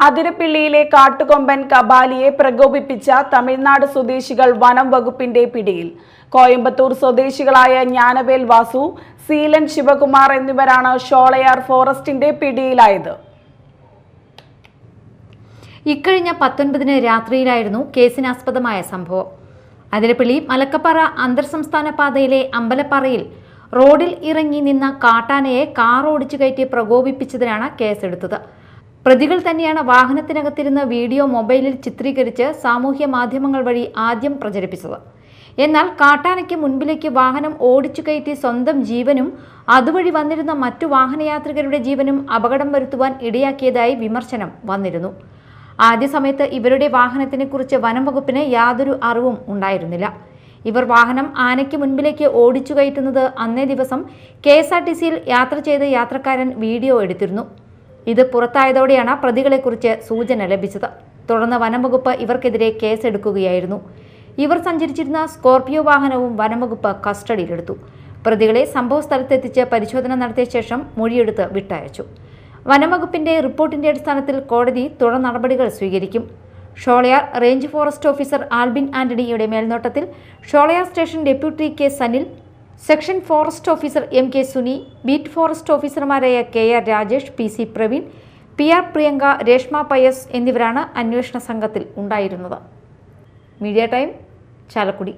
അതിരപ്പിള്ളിയിലെ കാട്ടുകൊമ്പൻ കബാലിയെ പ്രകോപിപ്പിച്ച തമിഴ്നാട് സ്വദേശികൾ വനം വകുപ്പിന്റെ പിടിയിൽ. കോയമ്പത്തൂർ സ്വദേശികളായ ജ്ഞാനവേൽ വാസു സീലൻ ശിവകുമാർ എന്നിവരാണ് ഷോളയാർ ഫോറസ്റ്റിന്റെ പിടിയിലായത്. ഇക്കഴിഞ്ഞ പത്തൊൻപതിന് രാത്രിയിലായിരുന്നു കേസിനാസ്പദമായ സംഭവം. അതിരപ്പിള്ളി മലക്കപ്പാറ അന്തർ സംസ്ഥാന പാതയിലെ അമ്പലപ്പാറയിൽ റോഡിൽ ഇറങ്ങി നിന്ന കാട്ടാനയെ കാർ ഓടിച്ചു കയറ്റി പ്രകോപിപ്പിച്ചതിനാണ് കേസെടുത്തത്. പ്രതികൾ തന്നെയാണ് വാഹനത്തിനകത്തിരുന്ന് വീഡിയോ മൊബൈലിൽ ചിത്രീകരിച്ച് സാമൂഹ്യ മാധ്യമങ്ങൾ വഴി ആദ്യം പ്രചരിപ്പിച്ചത്. എന്നാൽ കാട്ടാനയ്ക്ക് മുൻപിലേക്ക് വാഹനം ഓടിച്ചു കയറ്റി സ്വന്തം ജീവനും അതുവഴി വന്നിരുന്ന മറ്റു വാഹനയാത്രികരുടെ ജീവനും അപകടം വരുത്തുവാൻ ഇടയാക്കിയതായി വിമർശനം വന്നിരുന്നു. ആദ്യ സമയത്ത് ഇവരുടെ വാഹനത്തിനെക്കുറിച്ച് വനം വകുപ്പിന് യാതൊരു അറിവും ഉണ്ടായിരുന്നില്ല. ഇവർ വാഹനം ആനയ്ക്ക് മുൻപിലേക്ക് ഓടിച്ചു കയറ്റുന്നത് അന്നേ ദിവസം കെ യാത്ര ചെയ്ത് യാത്രക്കാരൻ വീഡിയോ എടുത്തിരുന്നു. ഇത് പുറത്തായതോടെയാണ് പ്രതികളെക്കുറിച്ച് സൂചന ലഭിച്ചത്. തുടർന്ന് വനംവകുപ്പ് ഇവർക്കെതിരെ കേസെടുക്കുകയായിരുന്നു. ഇവർ സഞ്ചരിച്ചിരുന്ന സ്കോർപിയോ വാഹനവും വനംവകുപ്പ് കസ്റ്റഡിയിലെടുത്തു. പ്രതികളെ സംഭവ സ്ഥലത്തെത്തിച്ച് പരിശോധന നടത്തിയ ശേഷം മൊഴിയെടുത്ത് വിട്ടയച്ചു. വനംവകുപ്പിന്റെ റിപ്പോർട്ടിന്റെ അടിസ്ഥാനത്തിൽ കോടതി തുടർ നടപടികൾ സ്വീകരിക്കും. Sholayar range forest officer Albin ആന്റണിയുടെ മേൽനോട്ടത്തിൽ Sholayar station deputy K Sanil section forest officer M K Suni beat forest ഓഫീസർമാരായ K R Rajesh P C Praveen P R Priyanka Reshma Pius എന്നിവരാണ് അന്വേഷണ സംഘത്തിൽ ഉണ്ടായിരുന്നത്. Media time Chalakudy.